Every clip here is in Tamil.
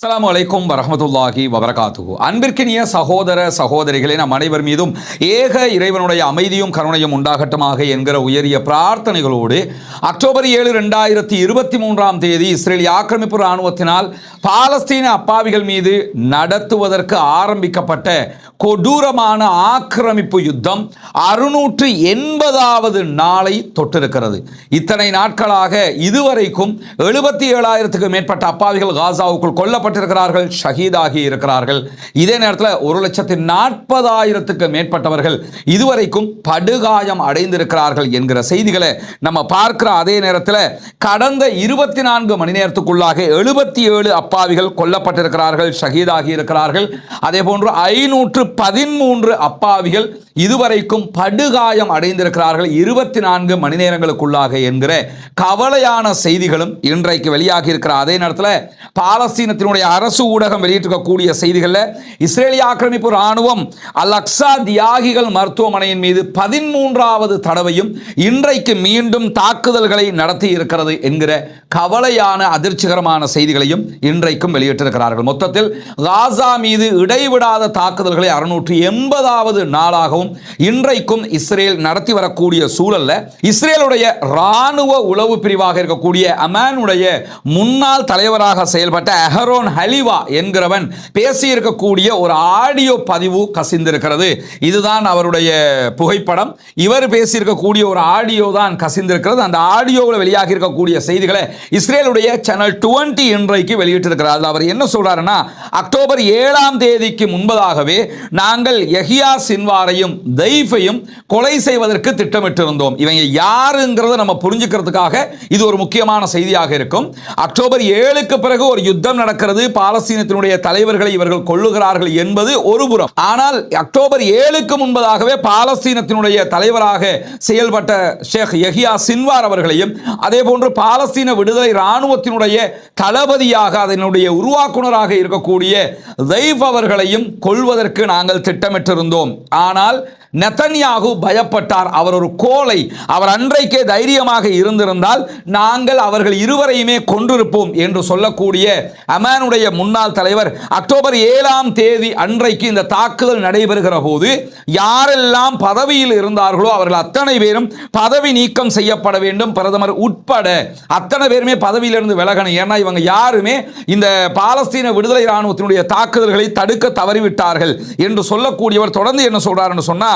அலாம் வலைக்கும் வரமத்துல்லாஹி வபரகாத்துகு அன்பிற்கினிய சகோதர சகோதரிகளே நம் அனைவர் மீதும் ஏக இறைவனுடைய அமைதியும் கருணையும் உண்டாகட்டமாக என்கிற உயரிய பிரார்த்தனைகளோடு அக்டோபர் ஏழு ரெண்டாயிரத்தி இருபத்தி மூன்றாம் தேதி இஸ்ரேலிய ஆக்கிரமிப்பு இராணுவத்தினால் பாலஸ்தீன அப்பாவிகள் மீது நடத்துவதற்கு ஆரம்பிக்கப்பட்ட கொடூரமான ஆக்கிரமிப்பு யுத்தம் அறுநூற்று எண்பதாவது நாளை தொட்டிருக்கிறது. இத்தனை நாட்களாக இதுவரைக்கும் எழுபத்தி ஏழாயிரத்துக்கு மேற்பட்ட அப்பாவிகள் காசாவுக்குள் கொல்லப்பட்டிருக்கிறார்கள் ஷஹீதாகி இருக்கிறார்கள். இதே நேரத்தில் ஒரு லட்சத்தி நாற்பதாயிரத்துக்கு மேற்பட்டவர்கள் இதுவரைக்கும் படுகாயம் அடைந்திருக்கிறார்கள் என்கிற செய்திகளை நம்ம பார்க்கிற அதே நேரத்தில் கடந்த இருபத்தி நான்கு மணி நேரத்துக்குள்ளாக எழுபத்தி ஏழு அப்பாவிகள் கொல்லப்பட்டிருக்கிறார்கள் ஷஹீதாகி இருக்கிறார்கள். அதே போன்று ஐநூற்று பதிமூன்று அப்பாவிகள் இதுவரைக்கும் படுகாயம் அடைந்திருக்கிறார்கள் இருபத்தி நான்கு மணி நேரங்களுக்குள்ளாக என்கிற கவலையான செய்திகளும் இன்றைக்கு வெளியாகி இருக்கிற அதே நேரத்தில் பாலஸ்தீனத்தினுடைய நம்முடைய அரசு ஊடகம் வெளியிட்டிருக்கக்கூடிய செய்திகளில் இஸ்ரேலிய ஆக்கிரமிப்பு ராணுவம் அல் அக்ஸா தியாகிகள் மருத்துவமனையின் மீது பதிமூன்றாவது தடவையும் இன்றைக்கு மீண்டும் தாக்குதல்களை நடத்தி இருக்கிறது என்கிற கவலையான அதிர்ச்சிகரமான செய்திகளையும் இன்றைக்கும் வெளியிட்டிருக்கிறார்கள். மொத்தத்தில் காசா மீது இடைவிடாத தாக்குதல்களை அறுநூற்றி எண்பதாவது நாளாகவும் இன்றைக்கும் இஸ்ரேல் நடத்தி வரக்கூடிய சூழல்ல இஸ்ரேலுடைய ராணுவ உளவு பிரிவாக இருக்கக்கூடிய அமானுடைய முன்னாள் தலைவராக செயல்பட்ட அஹரோன் ஹலிவா என்கிறவன் பேசியிருக்கக்கூடிய ஒரு ஆடியோ பதிவு கசிந்திருக்கிறது. இதுதான் அவருடைய புகைப்படம். இவர் பேசியிருக்கக்கூடிய ஒரு ஆடியோ தான் கசிந்திருக்கிறது. அந்த ஆடியோவில் வெளியாகி இருக்கக்கூடிய செய்திகளை இஸ்ரேலுடைய சேனல் டுவெண்ட்டி இன்றைக்கு வெளியிட்டிருக்கிறார். அதுல அவர் என்ன சொல்றாருன்னா அக்டோபர் ஏழாம் தேதிக்கு முன்பதாகவே நாங்கள் எஹியா சின்வாரையும் தெய்ஃபையும் கொலை செய்வதற்கு திட்டமிட்டிருந்தோம். இவங்க யாருங்கிறத நம்ம புரிஞ்சுக்கிறதுக்காக இது ஒரு முக்கியமான செய்தியாக இருக்கும். அக்டோபர் ஏழுக்கு பிறகு ஒரு யுத்தம் நடக்கிறது. பாலஸ்தீனத்தினுடைய தலைவர்களை இவர்கள் கொள்ளுகிறார்கள் என்பது ஒரு புறம். ஆனால் அக்டோபர் ஏழுக்கு முன்பதாகவே பாலஸ்தீனத்தினுடைய தலைவராக செயல்பட்ட ஷேக் யஹியா சின்வார் அவர்களையும் அதே போன்று பாலஸ்தீன விடுதலை இராணுவத்தினுடைய தளபதியாக அதனுடைய உருவாக்குனராக இருக்கக்கூடிய தெய்வ் அவர்களையும் கொள்வதற்கு நாங்கள் திட்டமிட்டிருந்தோம். ஆனால் நெத்தன்யாகு பயப்பட்டார். அவர் ஒரு கோலை அவர் அன்றைக்கே தைரியமாக இருந்திருந்தால் நாங்கள் அவர்கள் இருவரையுமே கொன்றிருப்போம் என்று சொல்லக்கூடிய அமானுடைய முன்னாள் தலைவர் அக்டோபர் ஏழாம் தேதி அன்றைக்கு இந்த தாக்குதல் நடைபெறுகிற போது யாரெல்லாம் பதவியில் இருந்தார்களோ அவர்கள் அத்தனை பேரும் பதவி நீக்கம் செய்யப்பட வேண்டும் பிரதமர் உட்பட அத்தனை பேருமே பதவியிலிருந்து விலகணும். ஏன்னா இவங்க யாருமே இந்த பாலஸ்தீன விடுதலை இராணுவத்தினுடைய தாக்குதல்களை தடுக்க தவறிவிட்டார்கள் என்று சொல்லக்கூடியவர் தொடர்ந்து என்ன சொல்றாருன்னு சொன்னா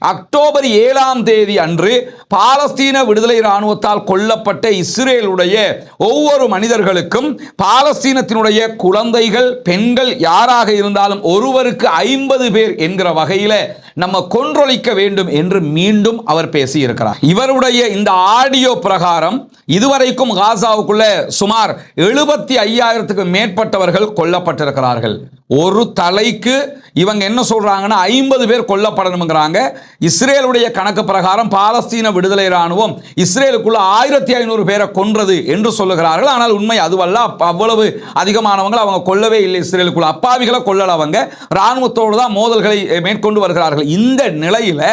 அக்டோபர் ஏழாம் தேதி அன்று பாலஸ்தீன விடுதலை இராணுவத்தால் கொல்லப்பட்ட இஸ்ரேலுடைய ஒவ்வொரு மனிதர்களுக்கும் பாலஸ்தீனத்தினுடைய குழந்தைகள் பெண்கள் யாராக இருந்தாலும் ஒருவருக்கு ஐம்பது பேர் என்கிற வகையில் நம்ம கொன்றொழிக்க வேண்டும் என்று மீண்டும் அவர் பேசியிருக்கிறார். இவருடைய இந்த ஆடியோ பிரகாரம் இதுவரைக்கும் காசாவுக்குள்ள சுமார் எழுபத்தி ஐயாயிரத்துக்கு மேற்பட்டவர்கள் கொல்லப்பட்டிருக்கிறார்கள். ஒரு தலைக்கு இவங்க என்ன சொல்றாங்கன்னா ஐம்பது பேர் கொல்லப்படணுங்கிறாங்க இஸ்ரேலுடைய கணக்கு பிரகாரம் பாலஸ்தீன விடுதலை ராணுவம் இஸ்ரேலுக்குள்ள ஆயிரத்தி ஐநூறு பேரை கொன்றது என்று சொல்லுகிறார்கள். ஆனால் உண்மை அதுவல்ல. அவ்வளவு அதிகமானவங்களை அவங்க கொல்லவே இல்லை இஸ்ரேலுக்குள்ள. அப்பாவிகளை கொள்ளல அவங்க. ராணுவத்தோடு தான் மோதல்களை மேற்கொண்டு வருகிறார்கள். இந்த நிலையில்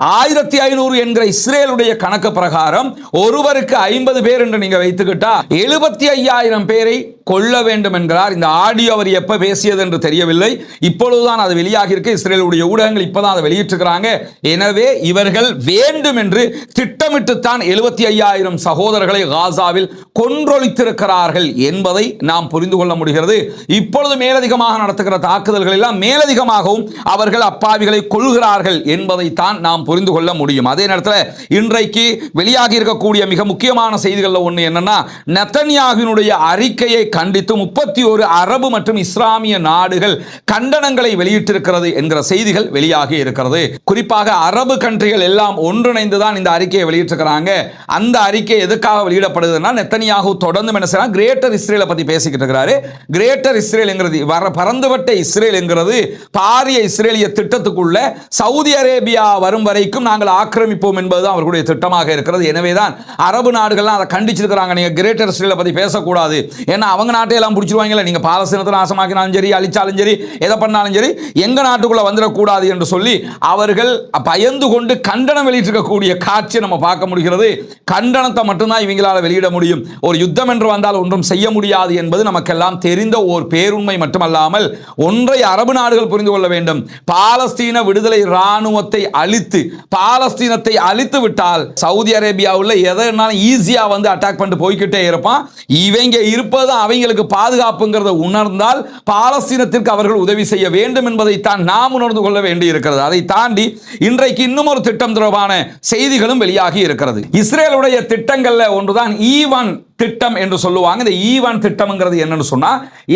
ஆயிரத்தி ஐநூறு என்கிற இஸ்ரேலுடைய கணக்கு பிரகாரம் ஒருவருக்கு ஐம்பது பேர் என்று நீங்க வைத்துக்கிட்டா எழுபத்தி ஐயாயிரம் பேரை கொல்ல வேண்டும் என்கிறார். இந்த ஆடியோ அவர் எப்ப பேசியது என்று தெரியவில்லை. இப்பொழுதுதான் அது வெளியாகி இருக்கு இஸ்ரேலுடைய ஊடகங்கள் இப்பதான் அதை வெளியிட்டிருக்கிறாங்க. எனவே இவர்கள் வேண்டும் என்று திட்டமிட்டுத்தான் எழுபத்தி ஐயாயிரம் சகோதரர்களை காசாவில் கொன்றொழித்திருக்கிறார்கள் என்பதை நாம் புரிந்து கொள்ள முடிகிறது. இப்பொழுது மேலதிகமாக நடத்துகிற தாக்குதல்கள் எல்லாம் மேலதிகமாகவும் அவர்கள் அப்பாவிகளை கொள்கிறார்கள் என்பதைத்தான் நாம் புரிந்து கொள்ள முடியும். அதே நேரத்தில் இன்றைக்கு வெளியாகி இருக்கக்கூடிய மிக முக்கியமான செய்திகளில் ஒன்று என்னன்னா நெத்தன்யாகினுடைய அறிக்கையை கண்டித்து முப்பத்தி ஒரு அரபு மற்றும் இஸ்லாமிய நாடுகள் கண்டனங்களை வெளியிட்டிருக்கிறது என்கிற செய்திகள் வெளியாகி இருக்கிறது. குறிப்பாக அரபு கண்ட்ரிகள் எல்லாம் ஒன்றிணைந்து தான் இந்த அறிக்கையை வெளியிட்டிருக்கிறாங்க. அந்த அறிக்கை எதுக்காக வெளியிடப்படுதுன்னா நெத்தனியாகு தொடர்ந்து என்ன செய்யலாம் கிரேட்டர் இஸ்ரேலை பத்தி பேசிக்கிட்டு இருக்கிறாரு. கிரேட்டர் இஸ்ரேல் வர பறந்துவட்ட இஸ்ரேல் என்கிறது பாரிய இஸ்ரேலிய திட்டத்துக்குள்ள சவுதி அரேபியா வரும் வரை வரைக்கும் நாங்கள் ஆக்கிரமிப்போம் என்பதுதான் அவர்களுடைய திட்டமாக இருக்கிறது. எனவேதான் அரபு நாடுகள்லாம் அதை கண்டிச்சிருக்கிறாங்க. நீங்க கிரேட்டர் இஸ்ரேலை பத்தி பேசக்கூடாது. ஏன்னா அவங்க நாட்டையெல்லாம் பிடிச்சிருவாங்களே. நீங்க பாலஸ்தீனத்தை நாசமாக்கினாலும் சரி அழிச்சாலும் சரி எதை பண்ணாலும் சரி எங்க நாட்டுக்குள்ள வந்துடக்கூடாது என்று சொல்லி அவர்கள் பயந்து கொண்டு கண்டனம் வெளியிட்டிருக்கக்கூடிய காட்சி நம்ம பார்க்க முடிகிறது. கண்டனத்தை மட்டும்தான் இவங்களால் வெளியிட முடியும். ஒரு யுத்தம் என்று வந்தால் ஒன்றும் செய்ய முடியாது என்பது நமக்கெல்லாம் தெரிந்த ஓர் பேருண்மை மட்டுமல்லாமல் ஒன்றை அரபு நாடுகள் புரிந்து கொள்ள வேண்டும். பாலஸ்தீன விடுதலை இராணுவத்தை அழித்து பாலஸ்தீனத்தை அழித்து விட்டால் சவுதி அரேபியாவில் எதனாலும் ஈஸியா வந்து அட்டாக் பண்ணிட்டு போய்கிட்டே இருப்பான். இவங்க இருப்பது அவங்களுக்கு பாதுகாப்புங்கிறத உணர்ந்தால் பாலஸ்தீனத்திற்கு அவர்கள் உதவி செய்ய வேண்டும் என்பதைத்தான் நாம் உணர்ந்து கொள்ள வேண்டி இருக்கிறது அதை தாண்டி இன்றைக்கு இன்னும் ஒரு திட்டம் தொடர்பான செய்திகளும் வெளியாகி இருக்கிறது. இஸ்ரேலுடைய திட்டங்கள்ல ஒன்றுதான் e ஈவன் திட்டம் என்று சொல்லுவாங்க. இந்த e ஈவன் திட்டம்ங்கிறது என்னன்னு சொன்னா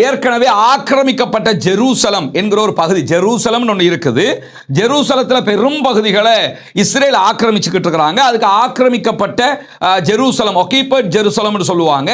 ஏற்கனவே ஆக்கிரமிக்கப்பட்ட ஜெருசலம் என்கிற ஒரு பகுதி ஜெருசலம் ஒன்று இருக்குது. ஜெருசலத்தில் பெரும் பகுதிகளை இஸ்ரேல் ஆக்கிரமிச்சுக்கிட்டு இருக்கிறாங்க. அதுக்கு ஆக்கிரமிக்கப்பட்ட ஜெருசலம் ஒக்கிபட் ஜெருசலம்னு சொல்லுவாங்க.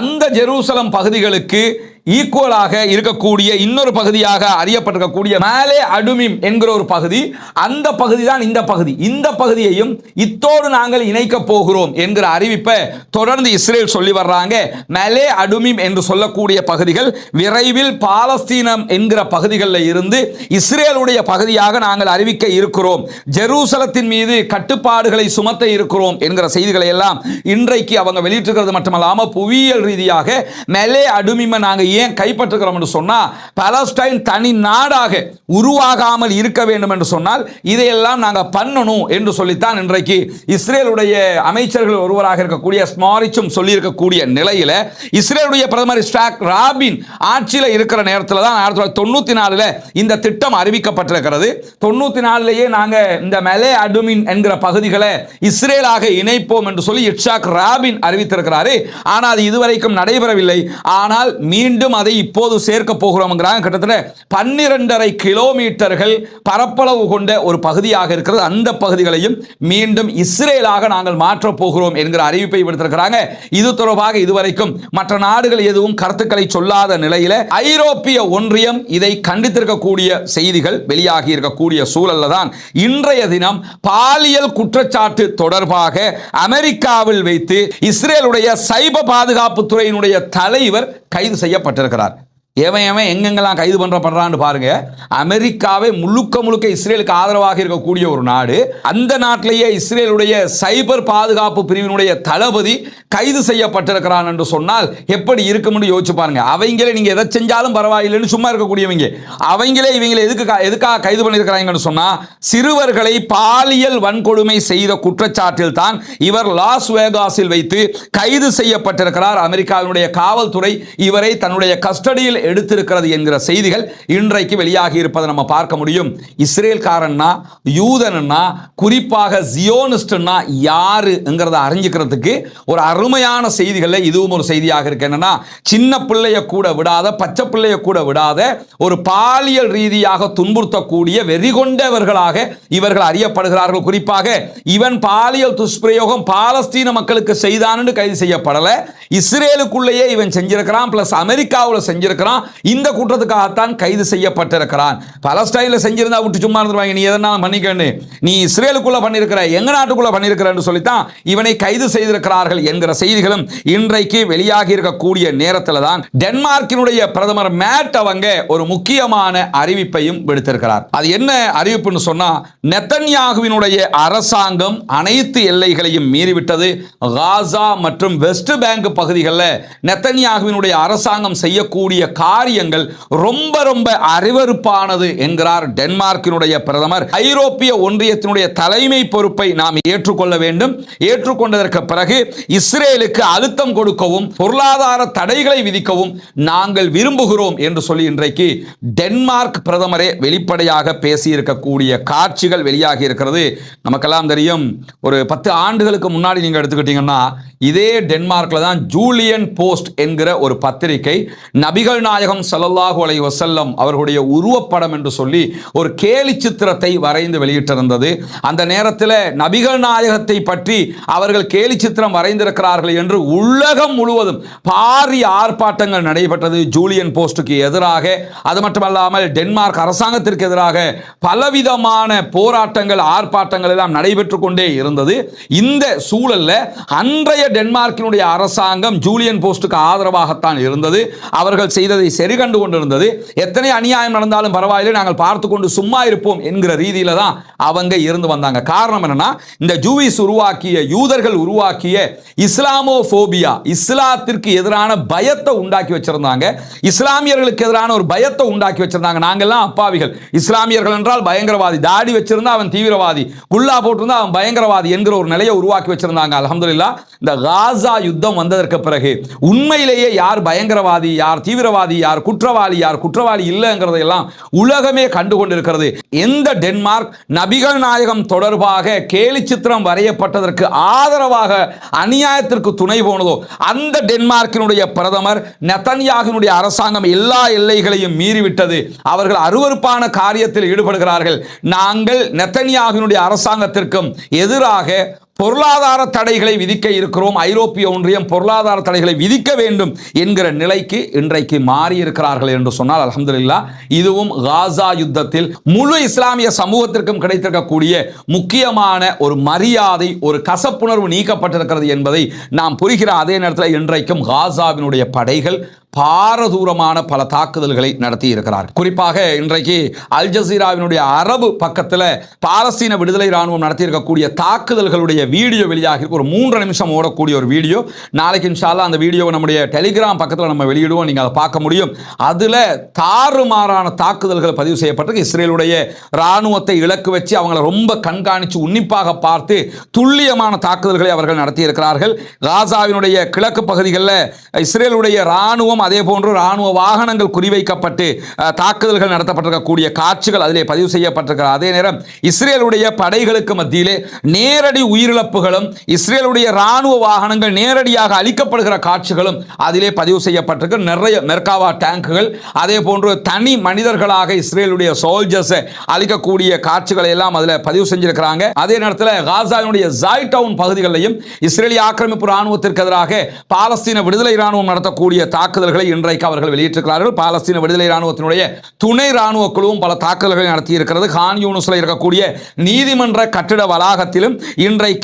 அந்த ஜெருசலம் பகுதிகளுக்கு ஈக்குவலாக இருக்கக்கூடிய இன்னொரு பகுதியாக அறியப்பட்டிருக்கக்கூடிய மேலே அடுமிம் என்கிற ஒரு பகுதி அந்த பகுதி தான் இந்த பகுதி. இந்த பகுதியையும் இத்தோடு நாங்கள் இணைக்க போகிறோம் என்கிற அறிவிப்பை தொடர்ந்து இஸ்ரேல் சொல்லி வர்றாங்க. மேலே அடுமிம் என்று சொல்லக்கூடிய பகுதிகள் விரைவில் பாலஸ்தீனம் என்கிற பகுதிகளில் இருந்து இஸ்ரேலுடைய பகுதியாக நாங்கள் அறிவிக்க இருக்கிறோம். ஜெருசலத்தின் மீது கட்டுப்பாடுகளை சுமத்த இருக்கிறோம் என்கிற செய்திகளை எல்லாம் இன்றைக்கு அவங்க வெளியிட்டிருக்கிறது மட்டுமல்லாமல் புவியியல் ரீதியாக மேலே அடுமிமை நாங்கள் ஏன் கைப்பற்றுகிறோம் என்று சொன்னால் பலஸ்டைன் தனி நாடாக உருவாகாமல் இருக்க வேண்டும் என்று சொன்னால் இதையெல்லாம் நாங்கள் பண்ணணும் என்று சொல்லித்தான் இன்றைக்கு இஸ்ரேலுடைய அமைச்சர்கள் ஒருவராக இருக்கக்கூடிய ஸ்மாரிச்சும் சொல்லியிருக்கக்கூடிய நிலையில் இஸ்ரேலுடைய பிரதமர் ஸ்டாக் ராபின் ஆட்சியில் இருக்கிற நேரத்தில் தான் ஆயிரத்தி தொள்ளாயிரத்தி தொண்ணூற்றி நாலில் இந்த திட்டம் அறிவிக்கப்பட்டிருக்கிறது. தொண்ணூற்றி நாலுலேயே நாங்கள் இந்த மெலே அடுமின் என்கிற பகுதிகளை இஸ்ரேலாக இணைப்போம் என்று சொல்லி இட்ஷாக் ராபின் அறிவித்திருக்கிறாரு. ஆனால் அது இதுவரைக்கும் நடைபெறவில்லை. ஆனால் மீண்டும் அதை இப்போது சேர்க்க போகிறோம்ங்கிறாங்க. கிட்டத்தட்ட பன்னிரெண்டரை கிலோமீட்டர்கள் பரப்பளவு கொண்ட ஒரு பகுதியாக இருக்கிறது. அந்த பகுதிகளையும் மீண்டும் இஸ்ரேலாக நாங்கள் மாற்றப் போகிறோம் என்கிற அறிவிப்பை விடுத்திருக்கிறாங்க. இது தொடர்பாக இதுவரைக்கும் மற்ற நாடுகள் எதுவும் கருத்துக்களை சொல்லாத நிலையில ஐரோப்பிய ஒன்றியம் இதை கண்டித்திருக்கக்கூடிய செய்திகள் வெளியாகி இருக்கக்கூடிய சூழல்ல தான் இன்றைய தினம் பாலியல் குற்றச்சாட்டு தொடர்பாக அமெரிக்காவில் வைத்து இஸ்ரேலுடைய சைப பாதுகாப்பு துறையினுடைய தலைவர் கைது செய்யப்பட்டிருக்கிறார் எவன் எவன் எங்கெங்கெல்லாம் கைது பண்றப்படுறான்னு பாருங்க. அமெரிக்காவே முழுக்க முழுக்க இஸ்ரேலுக்கு ஆதரவாக இருக்கக்கூடிய ஒரு நாடு. அந்த நாட்டிலேயே இஸ்ரேலுடைய சைபர் பாதுகாப்பு பிரிவினுடைய தளபதி கைது செய்யப்பட்டிருக்கிறான் என்று சொன்னால் எப்படி இருக்கும்னு யோசிச்சு பாருங்க. அவங்களே நீங்க எதை செஞ்சாலும் பரவாயில்லைன்னு சும்மா இருக்கக்கூடியவங்க. அவங்களே இவங்களை எதுக்கு கா- எதுக்காக கைது பண்ணியிருக்கிறாங்கன்னு சொன்னா சிறுவர்களை பாலியல் வன்கொடுமை செய்த குற்றச்சாட்டில் தான் இவர் லாஸ் வேகாஸில் வைத்து கைது செய்யப்பட்டிருக்கிறார். அமெரிக்காவினுடைய காவல்துறை இவரை தன்னுடைய கஸ்டடியில் எடுத்திருக்கிறது என்கிற செய்திகள் இன்றைக்கு வெளியாகி இருப்பதை நம்ம பார்க்க முடியும். இஸ்ரேல்காரன்னா யூதன்னா குறிப்பாக ஜியோனிஸ்ட்னா யாருங்கிறத அறிஞ்சுக்கிறதுக்கு ஒரு அருமையான செய்திகளில் இதுவும் ஒரு செய்தியாக இருக்கு. என்னன்னா சின்ன பிள்ளைய கூட விடாத பச்சை பிள்ளைய கூட விடாத ஒரு பாலியல் ரீதியாக துன்புறுத்தக்கூடிய வெறி கொண்டவர்களாக இவர்கள் அறியப்படுகிறார்கள். குறிப்பாக இவன் பாலியல் துஷ்பிரயோகம் பாலஸ்தீன மக்களுக்கு செய்தான்னு கைது செய்யப்படல. இஸ்ரேலுக்குள்ளேயே இவன் செஞ்சிருக்கிறான் பிளஸ் அமெரிக்காவில் செஞ்சிருக்கிறான். இந்த குற்றத்துக்காகத்தான் கைது செய்யப்பட்டிருக்கிறான். பலஸ்டைனில் செஞ்சிருந்தா விட்டு சும்மா இருந்துருவாங்க. நீ எதனாலும் பண்ணிக்கன்னு. நீ இஸ்ரேலுக்குள்ள பண்ணியிருக்கிற எங்க நாட்டுக்குள்ள பண்ணியிருக்கிறன்னு சொல்லித்தான் இவனை கைது செய்திருக்கிறார்கள் என்கிற செய்திகளும் இன்றைக்கு வெளியாகி இருக்கக்கூடிய நேரத்தில் தான் டென்மார்க்கினுடைய பிரதமர் மேட் அவங்க ஒரு முக்கியமான அறிவிப்பையும் விடுத்திருக்கிறார். அது என்ன அறிவிப்புன்னு சொன்னா நெத்தன்யாகுவினுடைய அரசாங்கம் அனைத்து எல்லைகளையும் மீறிவிட்டது. காசா மற்றும் வெஸ்ட் பேங்க் பகுதிகளில் நெத்தன்யாகுவினுடைய அரசாங்கம் செய்யக்கூடிய காரியங்கள் ரொம்ப ரொம்ப அருவருப்பானது என்கிறார் டென்மார்க்கினுடைய பிரதமர். ஐரோப்பிய ஒன்றியத்தினுடைய தலைமை பொறுப்பை நாம் ஏற்றுக்கொள்ள வேண்டும். ஏற்றுக்கொண்டதற்கு பிறகு இஸ்ரேலுக்கு அழுத்தம் கொடுக்கவும் பொருளாதார தடைகளை விதிக்கவும் நாங்கள் விரும்புகிறோம் என்று சொல்லி இன்றைக்கு டென்மார்க் பிரதமரே வெளிப்படையாக பேசியிருக்கக்கூடிய காட்சிகள் வெளியாகி இருக்கிறது. நமக்கெல்லாம் தெரியும் ஒரு பத்து ஆண்டுகளுக்கு முன்னாடி நீங்க எடுத்துக்கிட்டீங்கன்னா இதே டென்மார்க்ல தான் ஜூலியன் போஸ்ட் என்கிற ஒரு பத்திரிகை நபிகள் நபிநாயகம் சல்லல்லாஹு அலை வசல்லம் அவர்களுடைய உருவப்படம் என்று சொல்லி ஒரு கேலி சித்திரத்தை வரைந்து வெளியிட்டிருந்தது. அந்த நேரத்தில் நபிகள் நாயகத்தை பற்றி அவர்கள் கேலி சித்திரம் வரைந்திருக்கிறார்கள் என்று உலகம் முழுவதும் பாரிய ஆர்ப்பாட்டங்கள் நடைபெற்றது. ஜூலியன் போஸ்டுக்கு எதிராக அது மட்டுமல்லாமல் டென்மார்க் அரசாங்கத்திற்கு எதிராக பலவிதமான போராட்டங்கள் ஆர்ப்பாட்டங்கள் எல்லாம் நடைபெற்று கொண்டே இருந்தது. இந்த சூழல்ல அன்றைய டென்மார்க்கினுடைய அரசாங்கம் ஜூலியன் போஸ்டுக்கு ஆதரவாகத்தான் இருந்தது. அவர்கள் செய்தது சரி கண்டு கொண்டிருந்தது எத்தனை அநியாயம் நடந்தாலும் பரவாயில்லை நாங்கள் பார்த்து கொண்டு சும்மா இருப்போம் என்கிற ரீதியில தான் அவங்க இருந்து வந்தாங்க. காரணம் என்னன்னா இந்த ஜூவிஸ் உருவாக்கிய யூதர்கள் உருவாக்கிய இஸ்லாமோபோபியா இஸ்லாத்திற்கு எதிரான பயத்தை உண்டாக்கி வச்சிருந்தாங்க. இஸ்லாமியர்களுக்கு எதிரான ஒரு பயத்தை உண்டாக்கி வச்சிருந்தாங்க. நாங்கள்லாம் அப்பாவிகள். இஸ்லாமியர்கள் என்றால் பயங்கரவாதி. தாடி வச்சிருந்தா அவன் தீவிரவாதி. குல்லா போட்டிருந்தா அவன் பயங்கரவாதி என்கிற ஒரு நிலையை உருவாக்கி வச்சிருந்தாங்க. அலமதுல்லா இந்த காசா யுத்தம் வந்ததற்கு பிறகு உண்மையிலேயே யார் பயங்கரவாதி யார் தீவிரவாதி யார் குற்றவாளி யார் குற்றவாளி இல்லைங்கிறதையெல்லாம் உலகமே கண்டு கொண்டிருக்கிறது எந்த டென்மார்க் நபிகள் நாயகம் தொடர்பாக கேலி சித்திரம் வரையப்பட்டதற்கு ஆதரவாக அநியாயத்திற்கு துணை போனதோ அந்த டென்மார்க்கினுடைய பிரதமர் நெத்தன்யாகினுடைய அரசாங்கம் எல்லா எல்லைகளையும் மீறிவிட்டது. அவர்கள் அருவருப்பான காரியத்தில் ஈடுபடுகிறார்கள். நாங்கள் நெத்தன்யாகினுடைய அரசாங்கத்திற்கும் எதிராக பொருளாதார தடைகளை விதிக்க இருக்கிறோம். ஐரோப்பிய ஒன்றியம் பொருளாதார தடைகளை விதிக்க வேண்டும் என்கிற நிலைக்கு இன்றைக்கு மாறி இருக்கிறார்கள் என்று சொன்னால் அலமதுல்லா இதுவும் காசா யுத்தத்தில் முழு இஸ்லாமிய சமூகத்திற்கும் கிடைத்திருக்கக்கூடிய முக்கியமான ஒரு மரியாதை ஒரு கசப்புணர்வு நீக்கப்பட்டிருக்கிறது என்பதை நாம் புரிகிற அதே நேரத்தில் இன்றைக்கும் காசாவினுடைய படைகள் பாரதூரமான பல தாக்குதல்களை நடத்தி இருக்கிறார் குறிப்பாக இன்றைக்கு அல் ஜசீராவினுடைய அரபு பக்கத்தில் பாலஸ்தீன விடுதலை இராணுவம் நடத்தியிருக்கக்கூடிய தாக்குதல்களுடைய வீடியோ வெளியாகி ஒரு மூன்று நிமிஷம் ஓடக்கூடிய ஒரு வீடியோ. நாளைக்கு இன்ஷால்லா அந்த வீடியோவை நம்முடைய டெலிகிராம் பக்கத்தில் நம்ம வெளியிடுவோம். நீங்கள் அதை பார்க்க முடியும். அதில் தாறுமாறான தாக்குதல்கள் பதிவு செய்யப்பட்டிருக்கு. இஸ்ரேலுடைய ராணுவத்தை இலக்கு வச்சு அவங்கள ரொம்ப கண்காணித்து உன்னிப்பாக பார்த்து துல்லியமான தாக்குதல்களை அவர்கள் நடத்தியிருக்கிறார்கள். காசாவினுடைய கிழக்கு பகுதிகளில் இஸ்ரேலுடைய ராணுவம் அதே போன்று ராணுவ வாகனங்கள் குறிவைக்கப்பட்டு தாக்குதல்கள் நடத்தப்பட்டிருக்கக்கூடிய காட்சிகள் அதிலே பதிவு செய்யப்பட்டிருக்கிற அதே நேரம் இஸ்ரேலுடைய படைகளுக்கு மத்தியிலே நேரடி உயிர் உயிரிழப்புகளும் இஸ்ரேலுடைய ராணுவ வாகனங்கள் நேரடியாக அளிக்கப்படுகிற காட்சிகளும் அதிலே பதிவு செய்யப்பட்டிருக்கு. நிறைய மெர்காவா டேங்குகள் அதே போன்று தனி மனிதர்களாக இஸ்ரேலுடைய சோல்ஜர்ஸ் அளிக்கக்கூடிய காட்சிகளை எல்லாம் அதில் பதிவு செஞ்சிருக்கிறாங்க. அதே நேரத்தில் காசாவினுடைய ஜாய் டவுன் பகுதிகளிலையும் இஸ்ரேலிய ஆக்கிரமிப்பு ராணுவத்திற்கு எதிராக பாலஸ்தீன விடுதலை ராணுவம் நடத்தக்கூடிய தாக்குதல்களை இன்றைக்கு அவர்கள் வெளியிட்டிருக்கிறார்கள். பாலஸ்தீன விடுதலை ராணுவத்தினுடைய துணை ராணுவ குழுவும் பல தாக்குதல்களை நடத்தியிருக்கிறது. கான் யூனுஸ்ல இருக்கக்கூடிய நீதிமன்ற கட்டிட வளாகத்திலும் இன்றைக்கு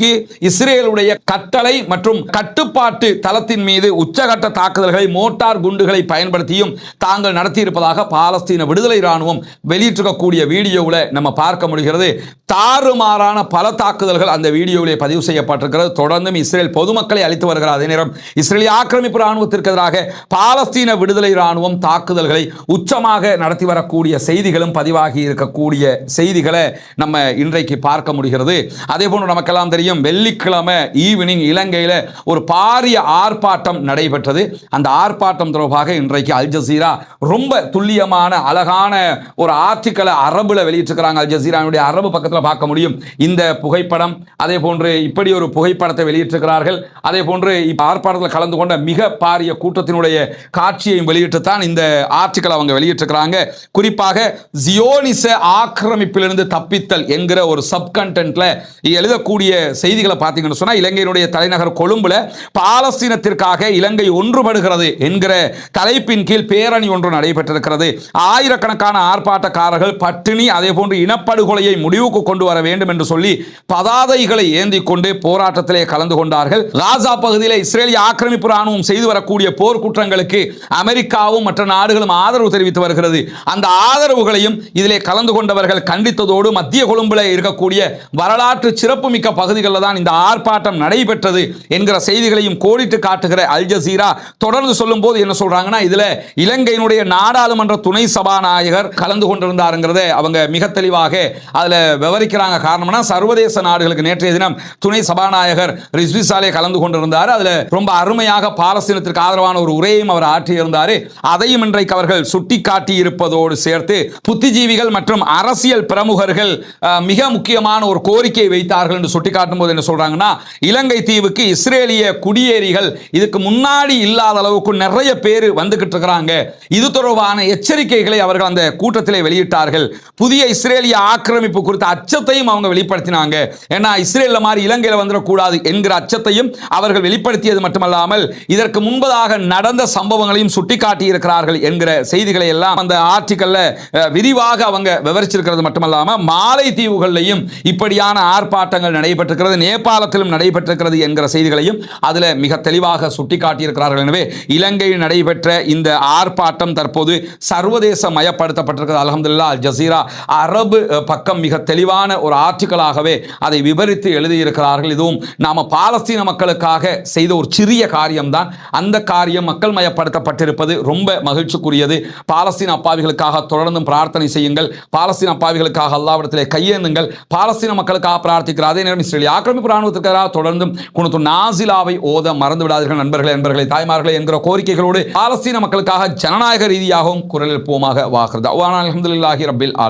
இஸ்ரேலுடைய கட்டளை மற்றும் கட்டுப்பாட்டு தளத்தின் மீது உச்சகட்ட தாக்குதல்களை மோட்டார் குண்டுகளை பயன்படுத்தியும் தாங்கள் நடத்தியிருப்பதாக பாலஸ்தீன விடுதலை ராணுவம் வெளியிட்டிருக்கக்கூடிய வீடியோவில் நம்ம பார்க்க முடிகிறது. தாறுமாறான பல தாக்குதல்கள் அந்த வீடியோவிலே பதிவு செய்யப்பட்டிருக்கிறது. தொடர்ந்தும் இஸ்ரேல் பொதுமக்களை அளித்து வருகிற அதே நேரம் இஸ்ரேலிய ஆக்கிரமிப்பு ராணுவத்திற்கு எதிராக பாலஸ்தீன விடுதலை ராணுவம் தாக்குதல்களை உச்சமாக நடத்தி வரக்கூடிய செய்திகளும் பதிவாகி இருக்கக்கூடிய செய்திகளை நம்ம இன்றைக்கு பார்க்க முடிகிறது. அதே போன்று நமக்கெல்லாம் தெரியும் வெள்ளிக்கிழமை ஈவினிங் இலங்கையில் ஒரு பாரிய ஆர்ப்பாட்டம் நடைபெற்றது. அந்த ஆர்ப்பாட்டம் தொடர்பாக இன்றைக்கு அல் ஜசீரா ரொம்ப துல்லியமான அழகான ஒரு ஆர்டிக்கலை அரபுல வெளியிட்டிருக்கிறாங்க. அல் ஜசீராவுடைய அரபு பக்கத்தில் பார்க்க முடியும். இந்த புகைப்படம் அதே போன்று இப்படி ஒரு புகைப்படத்தை வெளியிட்டிருக்கிறார்கள். அதே போன்று இப்போ ஆர்ப்பாட்டத்தில் கலந்து கொண்ட மிக பாரிய கூட்டத்தினுடைய காட்சியையும் வெளியிட்டு தான் இந்த ஆர்டிக்கல் அவங்க வெளியிட்டிருக்கிறாங்க. குறிப்பாக ஜியோனிச ஆக்கிரமிப்பிலிருந்து தப்பித்தல் என்கிற ஒரு சப் கண்டென்ட்ல எழுதக்கூடிய செய்திகளை பார்த்தீங்கன்னு சொன்னா இலங்கையினுடைய தலைநகர் கொழும்புல பாலஸ்தீனத்திற்காக இலங்கை ஒன்றுபடுகிறது என்கிற தலைப்பின் கீழ் பேரணி ஒன்று நடைபெற்றிருக்கிறது. ஆயிரக்கணக்கான ஆர்ப்பாட்டக்காரர்கள் பட்டினி அதே போன்று இனப்படுகொலையை முடிவுக்கு கொண்டு வர வேண்டும் என்று சொல்லி பதாதைகளை ஏந்தி கொண்டு போராட்டத்திலே கலந்து கொண்டார்கள். காசா பகுதியில் இஸ்ரேலிய ஆக்கிரமிப்பு ராணுவம் செய்து வரக்கூடிய போர்க்குற்றங்களுக்கு அமெரிக்காவும் மற்ற நாடுகளும் ஆதரவு தெரிவித்து வருகிறது. அந்த ஆதரவுகளையும் இதிலே கலந்து கொண்டவர்கள் கண்டித்ததோடு மத்திய கொழும்புல இருக்கக்கூடிய வரலாற்று சிறப்புமிக்க பகுதிகள் நாடுகளில் தான் இந்த ஆர்ப்பாட்டம் நடைபெற்றது என்கிற செய்திகளையும் கோடிட்டு காட்டுகிற அல் ஜசீரா தொடர்ந்து சொல்லும் போது என்ன சொல்றாங்கன்னா இதுல இலங்கையினுடைய நாடாளுமன்ற துணை சபாநாயகர் கலந்து கொண்டிருந்தாருங்கிறத அவங்க மிக தெளிவாக அதுல விவரிக்கிறாங்க. காரணம்னா சர்வதேச நாடுகளுக்கு நேற்றைய தினம் துணை சபாநாயகர் ரிஸ்வி சாலே கலந்து கொண்டிருந்தார். அதுல ரொம்ப அருமையாக பாலஸ்தீனத்திற்கு ஆதரவான ஒரு உரையும் அவர் ஆற்றியிருந்தார். அதையும் இன்றைக்கு அவர்கள் சுட்டிக்காட்டி இருப்பதோடு சேர்த்து புத்திஜீவிகள் மற்றும் அரசியல் பிரமுகர்கள் மிக முக்கியமான ஒரு கோரிக்கையை வைத்தார்கள் என்று சுட்டிக்காட்டும் பார்க்கும்போது என்ன சொல்றாங்கன்னா இலங்கை தீவுக்கு இஸ்ரேலிய குடியேறிகள் இதுக்கு முன்னாடி இல்லாத அளவுக்கு நிறைய பேர் வந்துகிட்டு இருக்கிறாங்க. இது தொடர்பான எச்சரிக்கைகளை அவர்கள் அந்த கூட்டத்திலே வெளியிட்டார்கள். புதிய இஸ்ரேலிய ஆக்கிரமிப்பு குறித்த அச்சத்தையும் அவங்க வெளிப்படுத்தினாங்க. ஏன்னா இஸ்ரேலில் மாதிரி இலங்கையில் வந்துடக்கூடாது என்கிற அச்சத்தையும் அவர்கள் வெளிப்படுத்தியது மட்டுமல்லாமல் இதற்கு முன்பதாக நடந்த சம்பவங்களையும் சுட்டிக்காட்டி இருக்கிறார்கள் என்கிற செய்திகளை எல்லாம் அந்த ஆர்டிக்கல்ல விரிவாக அவங்க விவரிச்சிருக்கிறது மட்டுமல்லாமல் மாலை தீவுகளிலையும் இப்படியான ஆர்ப்பாட்டங்கள் நடைபெற்றிருக்கிறது நேபாளத்திலும் நடைபெற்றிருக்கிறது என்கிற செய்திகளையும் அதில் மிக தெளிவாக சுட்டிக்காட்டியிருக்கிறார்கள். எனவே இலங்கையில் நடைபெற்ற இந்த ஆர்ப்பாட்டம் தற்போது சர்வதேச மயப்படுத்தப்பட்டிருக்கிறது. அலமதுல்லா அல் ஜசீரா அரபு பக்கம் மிக தெளிவான ஒரு ஆர்டிக்கலாகவே அதை விவரித்து எழுதியிருக்கிறார்கள். இதுவும் நாம் பாலஸ்தீன மக்களுக்காக செய்த ஒரு சிறிய காரியம்தான். அந்த காரியம் மக்கள் மயப்படுத்தப்பட்டிருப்பது ரொம்ப மகிழ்ச்சிக்குரியது. பாலஸ்தீன அப்பாவிகளுக்காக தொடர்ந்தும் பிரார்த்தனை செய்யுங்கள். பாலஸ்தீன அப்பாவிகளுக்காக அல்லாவிடத்திலே கையேந்துங்கள். பாலஸ்தீன மக்களுக்காக பிரார்த்திக்கிற அதே நேரம் இஸ்ரேலிய ஆக்கிரமிப்பு ராணுவத்திற்கு எதிராக தொடர்ந்தும் குணத்து நாசிலாவை ஓத மறந்து விடாதீர்கள் நண்பர்களே நண்பர்களே தாய்மார்களே என்கிற கோரிக்கைகளோடு பாலஸ்தீன மக்களுக்காக ஜனநாயக ரீதியாகவும் குரல் எழுப்புவோமாக வாகிறது அல்ஹம்துலில்லாஹி ரபில் ஆலம்